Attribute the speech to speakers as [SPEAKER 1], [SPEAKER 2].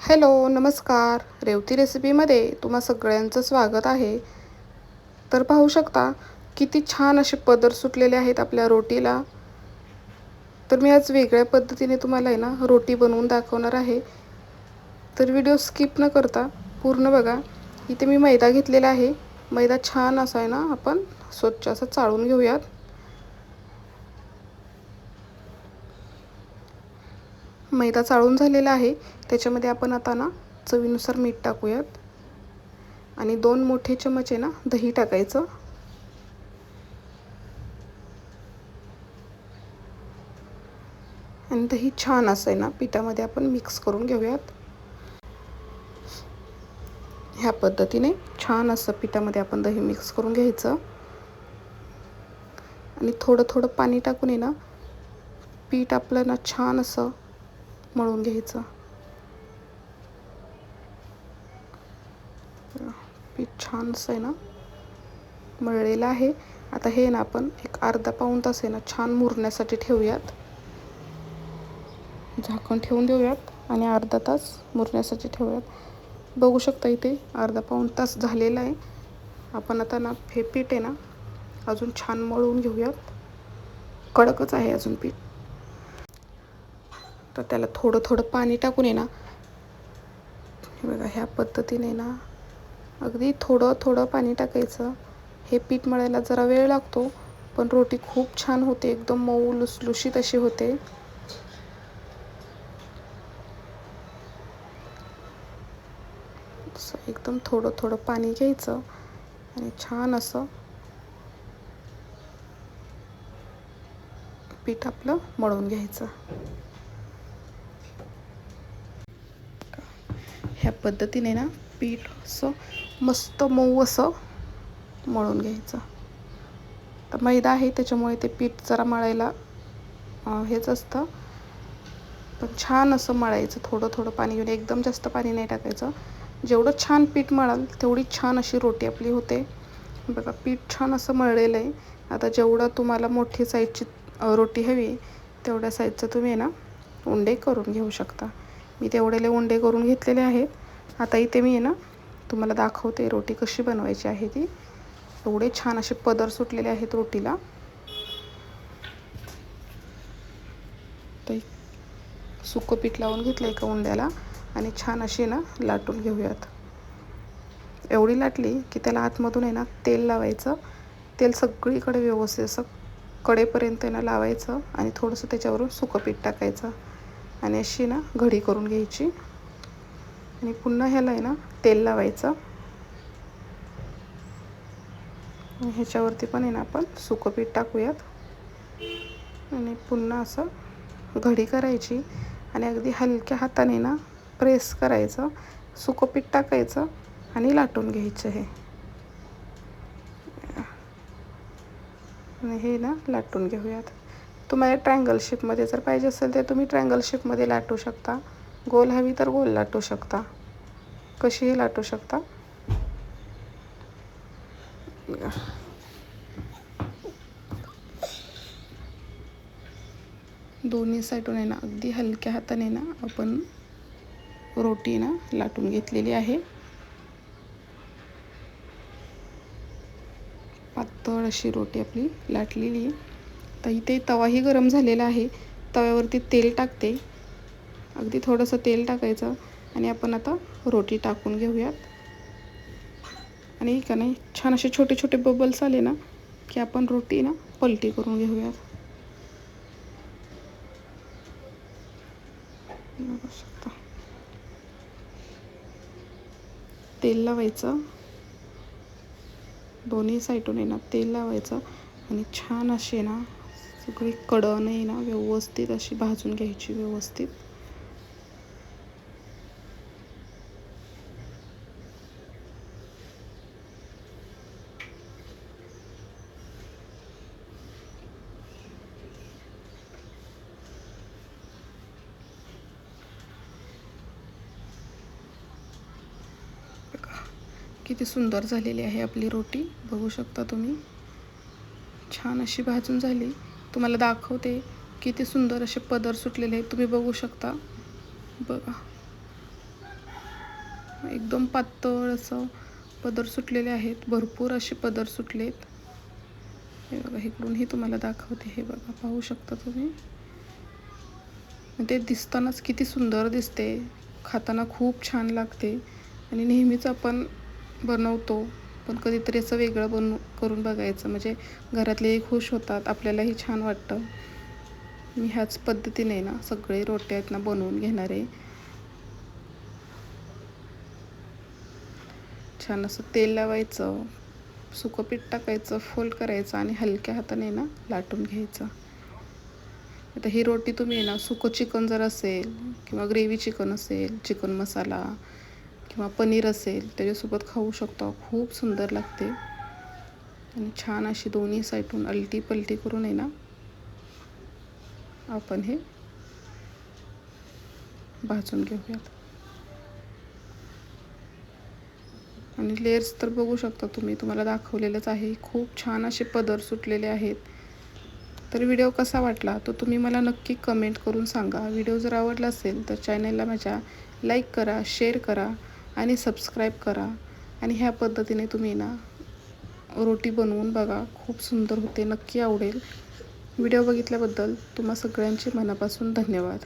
[SPEAKER 1] Hello नमस्कार. रेवती रेसिपीमध्ये तुम्हा सगळ्यांचं स्वागत आहे. तर पाहू शकता किती छान असे पदर सुटलेले आहेत आपल्या रोटीला. तर मी आज वेगळ्या पद्धतीने तुम्हाला आहे ना रोटी बनवून दाखवणार आहे. तर व्हिडिओ स्किप न करता पूर्ण बघा. इथे मी मैदा घेतलेला आहे. मैदा छान असा आहे ना आपण स्वच्छ असा चाळून घेऊयात. मैदा चाळून झालेला आहे. त्याच्यामध्ये आपण आता ना चवीनुसार मीठ टाकूयात. आणि दोन मोठे चमचे ना दही टाकायचं. आणि दही छान असं आहे ना पिठामध्ये आपण मिक्स करून घेऊयात. ह्या पद्धतीने छान असं पिठामध्ये आपण दही मिक्स करून घ्यायचं. आणि थोडं थोडं पाणी टाकून आहे ना पीठ आपलं ना छान असं मळून घ्यायचं. पीठ छानसं आहे ना? मळलेलं आहे. आता हे ना आपण एक अर्धा पाऊण तास आहे ना छान मुरण्यासाठी ठेवूयात. झाकण ठेवून देऊयात आणि अर्धा तास मुरण्यासाठी ठेवूयात. बघू शकता इथे अर्धा पाऊण तास झालेला आहे. आपण आता ना हे पीठ आहे ना अजून छान मळून घेऊयात. कडकच आहे अजून पीठ. तर त्याला थोडं थोडं पाणी टाकून आहे ना. हे बघा ह्या पद्धतीने ना अगदी थोडं थोडं पाणी टाकायचं. हे पीठ मळायला जरा वेळ लागतो पण रोटी खूप छान होते. एकदम मऊ लुसलुशीत अशी होते. असं एकदम थोडं थोडं पाणी घ्यायचं आणि छान असं पीठ आपलं मळून घ्यायचं. पद्धतीने ना पीठ असं मस्त मऊ असं मळून घ्यायचं. तर मैदा आहे त्याच्यामुळे ते पीठ जरा मळायला हेच असतं. पण छान असं मळायचं थोडं थोडं पाणी घेऊन एकदम जास्त पाणी नाही टाकायचं. जेवढं छान पीठ मळाल तेवढी छान अशी रोटी आपली होते. बघा पीठ छान असं मळलेलं आहे. आता जेवढं तुम्हाला मोठी साईजची रोटी हवी तेवढ्या साईजचं तुम्ही ना उंडे करून घेऊ शकता. मी तेवढेले उंडे करून घेतलेले आहेत. आता इथे मी आहे ना तुम्हाला दाखवते रोटी कशी बनवायची आहे ती. एवढे छान असे पदर सुटलेले आहेत रोटीला. सुकं पीठ लावून घेतलं एका उंड्याला आणि छान अशी ना लाटून घेऊयात. एवढी लाटली की त्याला आतमधून आहे ना तेल लावायचं. तेल सगळीकडे व्यवस्थित असं कडेपर्यंत ना लावायचं आणि थोडंसं त्याच्यावरून सुकं पीठ टाकायचं. आणि अशी ना घडी करून घ्यायची. आणि पुन्हा ह्याला आहे ना तेल लावायचं. ह्याच्यावरती पण आहे ना आपण सुकं पीठ टाकूयात. आणि पुन्हा असं घडी करायची. आणि अगदी हलक्या हाताने ना प्रेस करायचं. सुकं पीठ टाकायचं आणि लाटून घ्यायचं हे. आणि हे ना लाटून घेऊयात. तुम्हाला ट्रँगल शेपमध्ये जर पाहिजे असेल तर तुम्ही ट्रँगल शेपमध्ये लाटू शकता. गोल हवी तर गोल लाटू शकता. कशीही लाटू शकता. दोन्ही साईडून आहे ना अगदी हलक्या हाताने ना आपण रोटी ना लाटून घेतलेली आहे. पातळ अशी रोटी आपली लाटलेली आहे. तर इथे तवाही गरम झालेला आहे. तव्यावरती तेल टाकते. अगदी थोडंसं तेल टाकायचं आणि आपण आता रोटी टाकून घेऊयात. आणि का नाही छान असे छोटे छोटे बबल्स आले ना की आपण रोटी ना पलटी करून घेऊयात. तेल लावायचं. दोन्ही साईडून आहे ना तेल लावायचं आणि छान असे ना सगळी कडण आहे ना व्यवस्थित अशी भाजून घ्यायची व्यवस्थित. किती सुंदर झालेली आहे आपली रोटी. बघू शकता तुम्ही. छान अशी भाजून झाली. तुम्हाला दाखवते किती सुंदर असे पदर सुटलेले आहेत. तुम्ही बघू शकता. बघा. एकदम पातळ असं पदर सुटलेले आहेत. भरपूर असे पदर सुटलेत. हे बघा इकडूनही तुम्हाला दाखवते. हे बघा पाहू शकता तुम्ही. ते दिसतानाच किती सुंदर दिसते. खाताना खूप छान लागते. आणि नेहमीच आपण बनवतो. पण कधीतरी असं वेगळं बनू करून बघायचं. म्हणजे घरातलेही खुश होतात. आपल्यालाही छान वाटतं. मी ह्याच पद्धतीने ना सगळे रोट्या आहेत ना बनवून घेणार आहे. छान असं तेल लावायचं. सुकं पीठ टाकायचं फोल्ड करायचं आणि हलक्या हाताने ना लाटून घ्यायचं. आता ही रोटी तुम्ही ना सुकं चिकन जर असेल किंवा ग्रेव्ही चिकन असेल चिकन मसाला किंवा पनीर असेल त्याच्यासोबत खाऊ शकतो. खूप सुंदर लागते. आणि छान अशी दोन्ही साईडून अलटी पलटी करून आहे ना आपण हे भाजून घेऊयात. आणि लेअर्स तर बघू शकता तुम्ही तुम्हाला दाखवलेलंच आहे. खूप छान असे पदर सुटलेले आहेत. तर व्हिडिओ कसा वाटला तो तुम्ही मला नक्की कमेंट करून सांगा. व्हिडिओ जर आवडला असेल तर चॅनलला माझ्या लाईक करा शेअर करा. आणि सबस्क्राईब करा. आणि ह्या पद्धतीने तुम्ही ना रोटी बनवून बघा. खूप सुंदर होते नक्की आवडेल. व्हिडिओ बघितल्याबद्दल तुम्हा सगळ्यांचे मनापासून धन्यवाद.